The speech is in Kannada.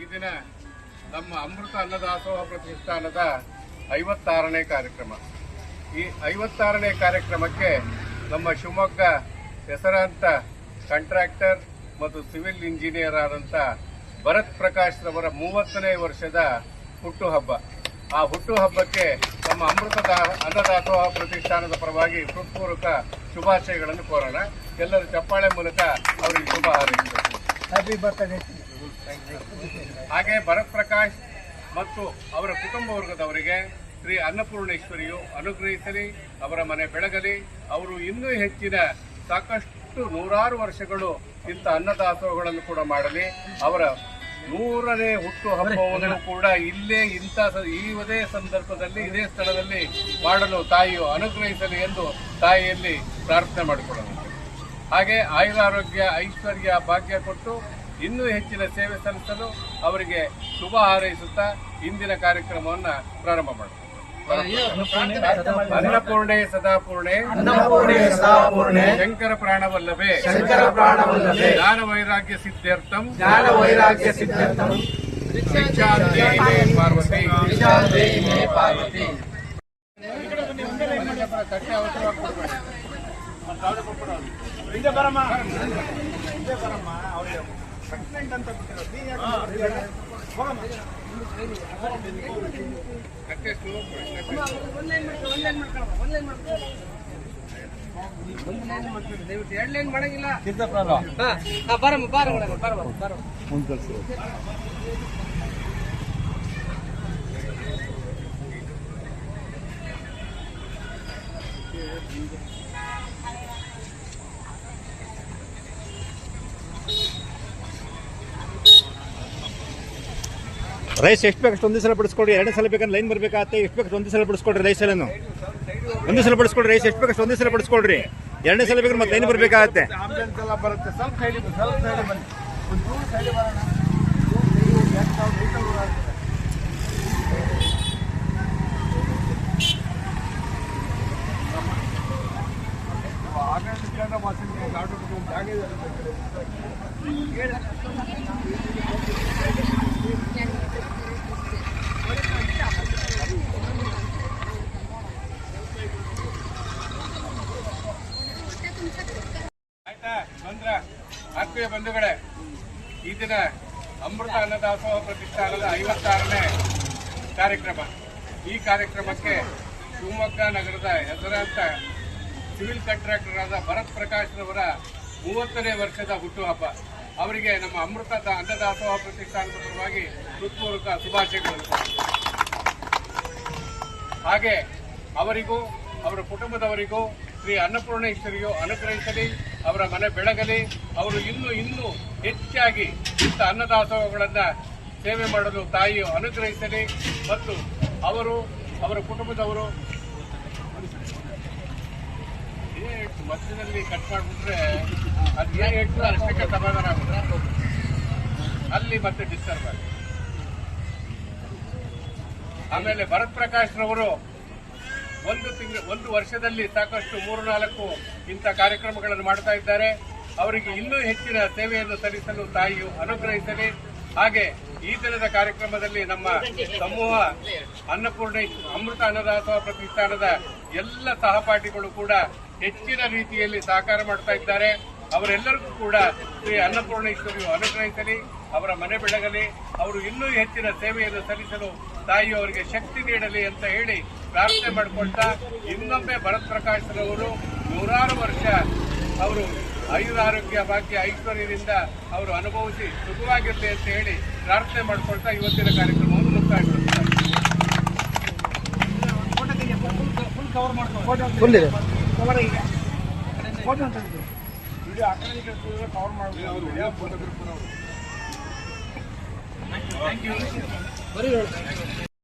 ಈ ದಿನ ನಮ್ಮ ಅಮೃತ ಅನ್ನದಾಸೋಹ ಪ್ರತಿಷ್ಠಾನದ ಐವತ್ತಾರನೇ ಕಾರ್ಯಕ್ರಮ. ಈ ಐವತ್ತಾರನೇ ಕಾರ್ಯಕ್ರಮಕ್ಕೆ ನಮ್ಮ ಶಿವಮೊಗ್ಗ ಹೆಸರಾಂತ ಕಾಂಟ್ರಾಕ್ಟರ್ ಮತ್ತು ಸಿವಿಲ್ ಇಂಜಿನಿಯರ್ ಆದಂಥ ಭರತ್ ಪ್ರಕಾಶ್ ರವರ ಮೂವತ್ತನೇ ವರ್ಷದ ಹುಟ್ಟುಹಬ್ಬ. ಆ ಹುಟ್ಟುಹಬ್ಬಕ್ಕೆ ನಮ್ಮ ಅಮೃತದ ಅನ್ನದಾಸೋಹ ಪ್ರತಿಷ್ಠಾನದ ಪರವಾಗಿ ಹೃತ್ಪೂರ್ವಕ ಶುಭಾಶಯಗಳನ್ನು ಕೋರೋಣ. ಎಲ್ಲರೂ ಚಪ್ಪಾಳೆ ಮೂಲಕ ಅವರಿಗೆ ಶುಭ ಹಾರೈಸಬೇಕು. ಹ್ಯಾಪಿ ಬರ್ತ್ಡೇ ಹಾಗೆ ಭರತ್ ಪ್ರಕಾಶ್ ಮತ್ತು ಅವರ ಕುಟುಂಬ ವರ್ಗದವರಿಗೆ ಶ್ರೀ ಅನ್ನಪೂರ್ಣೇಶ್ವರಿಯು ಅನುಗ್ರಹಿಸಲಿ, ಅವರ ಮನೆ ಬೆಳಗಲಿ. ಅವರು ಇನ್ನೂ ಹೆಚ್ಚಿನ ಸಾಕಷ್ಟು ನೂರಾರು ವರ್ಷಗಳು ಇಂಥ ಅನ್ನದಾಸೋಹಗಳನ್ನು ಕೂಡ ಮಾಡಲಿ. ಅವರ ನೂರನೇ ಹುಟ್ಟು ಹಬ್ಬವನ್ನು ಕೂಡ ಇಲ್ಲೇ ಇಂಥ ಇದೇ ಸಂದರ್ಭದಲ್ಲಿ, ಇದೇ ಸ್ಥಳದಲ್ಲಿ ಮಾಡಲು ತಾಯಿಯು ಅನುಗ್ರಹಿಸಲಿ ಎಂದು ತಾಯಿಯಲ್ಲಿ ಪ್ರಾರ್ಥನೆ ಮಾಡಿಕೊಳ್ಳೋಣ. ಹಾಗೆ ಆಯುರಾರೋಗ್ಯ ಐಶ್ವರ್ಯ ಭಾಗ್ಯ ಕೊಟ್ಟು ಇನ್ನೂ ಹೆಚ್ಚಿನ ಸೇವೆ ಸಲ್ಲಿಸಲು ಅವರಿಗೆ ಶುಭ ಹಾರೈಸುತ್ತಾ ಇಂದಿನ ಕಾರ್ಯಕ್ರಮವನ್ನು ಪ್ರಾರಂಭ ಮಾಡುತ್ತೇವೆ ಅನ್ನಪೂರ್ಣೆ ಸದಾಪೂರ್ಣೆ. ಅನ್ನಪೂರ್ಣೆ ಸದಾಪೂರ್ಣೆ. ಶಂಕರ ಪ್ರಾಣವಲ್ಲವೇ ಶಂಕರ ಪ್ರಾಣವಲ್ಲವೇ ಜ್ಞಾನ ವೈರಾಗ್ಯ ಸಿದ್ಧಾರ್ಥಂ ಜ್ಞಾನ ವೈರಾಗ್ಯ ಸಿದ್ಧಾರ್ಥಂ ಪಾರ್ವತಿ. ಪಾರ್ವತಿ. ವಿಶಾಲದೇಹಿ ಮೇ ಹಾ, ತಟ್ಟೆ ಬಾರಮ್ಮ ಕೊಡ್ಬೇಡಿ. ತಟ್ಟೆ slow ಕೊಡಿ, ತಟ್ಟೆ ರೈಸ್ ಎಷ್ಟು ಬೇಕಷ್ಟು ಒಂದೇ ಸಲ ಬಿಡಿಸ್ಕೊಡ್ರಿ, ಎರಡು ಸಲ ಬೇಕಂದ್ರೆ ಲೈನ್ ಬರಬೇಕಾಗುತ್ತೆ, ಎಷ್ಟು ಬೇಕಷ್ಟು ಒಂದೇ ಸಲ ಬಿಡಿಸ್ಕೊಡ್ರಿ ರೈಸ್ ಎಲ್ಲನು. ಒಂದೇ ಸಲ ಬಿಡಿಸ್ಕೊಡ್ರಿ ರೈಸ್, ಎಷ್ಟು ಬೇಕಷ್ಟು ಒಂದೇ ಸಲ ಬಿಡಿಸ್ಕೊಡ್ರಿ. ಎರಡನೇ ಸಲ ಬೇಕಾದ್ರೆ ಮತ್ತೆ ಲೈನ್ ಬರ್ಬೇಕಾಗತ್ತೆ. ಆಂಬುಲೆನ್ಸ್ ಬಂದ್ರ ಆತ್ಮೀಯ ಬಂಧುಗಳೇ, ಈ ದಿನ ಅಮೃತ ಅನ್ನದಾಸೋಹ ಪ್ರತಿಷ್ಠಾನದ ಐವತ್ತಾರನೇ ಕಾರ್ಯಕ್ರಮ. ಈ ಕಾರ್ಯಕ್ರಮಕ್ಕೆ ಶಿವಮೊಗ್ಗ ನಗರದ ಹೆಸರಾಂತ ಸಿವಿಲ್ ಕಾಂಟ್ರಾಕ್ಟರ್ ಆದ ಭರತ್ ಪ್ರಕಾಶ್ ರವರ ಮೂವತ್ತನೇ ವರ್ಷದ ಹುಟ್ಟುಹಬ್ಬ. ಅವರಿಗೆ ನಮ್ಮ ಅಮೃತದ ಅನ್ನದಾಸೋಹ ಪ್ರತಿಷ್ಠಾನದ ಪರವಾಗಿ ಹೃತ್ಪೂರ್ವಕ ಶುಭಾಶಯಗಳು. ಹಾಗೆ ಅವರಿಗೂ, ಅವರ ಕುಟುಂಬದವರಿಗೂ, ಶ್ರೀ ಅನ್ನಪೂರ್ಣೇಶ್ವರಿಯು ಅನುಗ್ರಹಿಸಲಿ. ಅವರ ಮನೆ ಬೆಳಗಲಿ, ಅವರು ಇನ್ನೂ ಇನ್ನೂ ಹೆಚ್ಚಾಗಿ ಇಂಥ ಅನ್ನದಾಸೋಹಗಳನ್ನು ಸೇವೆ ಮಾಡಲು ತಾಯಿಯು ಅನುಗ್ರಹಿಸಲಿ ಮತ್ತು ಅವರು, ಅವರ ಕುಟುಂಬದವರು ಮಧ್ಯದಲ್ಲಿ ಕಟ್ ಮಾಡಿಬಿಟ್ರೆ ಅದು ಏನು ಹೇಳ್ತಾರೆ ಅಷ್ಟಕ್ಕೆ ಸಮಾಧಾನ ಆಗುತ್ತೆ. ಅಲ್ಲಿ ಮತ್ತೆ ಡಿಸ್ಟರ್ಬ್ ಆಗುತ್ತೆ. ಆಮೇಲೆ ಭರತ್ ಪ್ರಕಾಶ್ ರವರು ಒಂದು ತಿಂಗಳು ಒಂದು ವರ್ಷದಲ್ಲಿ ಸಾಕಷ್ಟು ಮೂರು ನಾಲ್ಕು ಇಂಥ ಕಾರ್ಯಕ್ರಮಗಳನ್ನು ಮಾಡ್ತಾ ಇದ್ದಾರೆ. ಅವರಿಗೆ ಇನ್ನೂ ಹೆಚ್ಚಿನ ಸೇವೆಯನ್ನು ಸಲ್ಲಿಸಲು ತಾಯಿಯು ಅನುಗ್ರಹಿಸಲಿ. ಹಾಗೆ ಈ ದಿನದ ಕಾರ್ಯಕ್ರಮದಲ್ಲಿ ನಮ್ಮ ಸಮೂಹ ಅನ್ನಪೂರ್ಣ ಅಮೃತ ಅನ್ನದಾಸೋಹ ಪ್ರತಿಷ್ಠಾನದ ಎಲ್ಲ ಸಹಪಾಠಿಗಳು ಕೂಡ ಹೆಚ್ಚಿನ ರೀತಿಯಲ್ಲಿ ಸಹಕಾರ ಮಾಡ್ತಾ ಇದ್ದಾರೆ. ಅವರೆಲ್ಲರಿಗೂ ಕೂಡ ಶ್ರೀ ಅನ್ನಪೂರ್ಣೇಶ್ವರಿಯು ಅನುಗ್ರಹಿಸಲಿ, ಅವರ ಮನೆ ಬೆಳಗಲಿ. ಅವರು ಇನ್ನೂ ಹೆಚ್ಚಿನ ಸೇವೆಯನ್ನು ಸಲ್ಲಿಸಲು ತಾಯಿ ಅವರಿಗೆ ಶಕ್ತಿ ನೀಡಲಿ ಅಂತ ಹೇಳಿ ಪ್ರಾರ್ಥನೆ ಮಾಡಿಕೊಳ್ತಾ ಇನ್ನೊಮ್ಮೆ ಭರತ್ ಪ್ರಕಾಶ್ ರವರು ನೂರಾರು ವರ್ಷ ಅವರು ಆಯುರಾರೋಗ್ಯ ಭಾಗ್ಯ ಐಶ್ವರ್ಯದಿಂದ ಅವರು ಅನುಭವಿಸಿ ಸುಖವಾಗಿರಲಿ ಅಂತ ಹೇಳಿ ಪ್ರಾರ್ಥನೆ ಮಾಡಿಕೊಳ್ತಾ ಇವತ್ತಿನ ಕಾರ್ಯಕ್ರಮವನ್ನು ಮುಕ್ತಾಯಗೊಳಿಸ್ತಾರೆ ಕಡೆ ಕವರ್ ಅವರು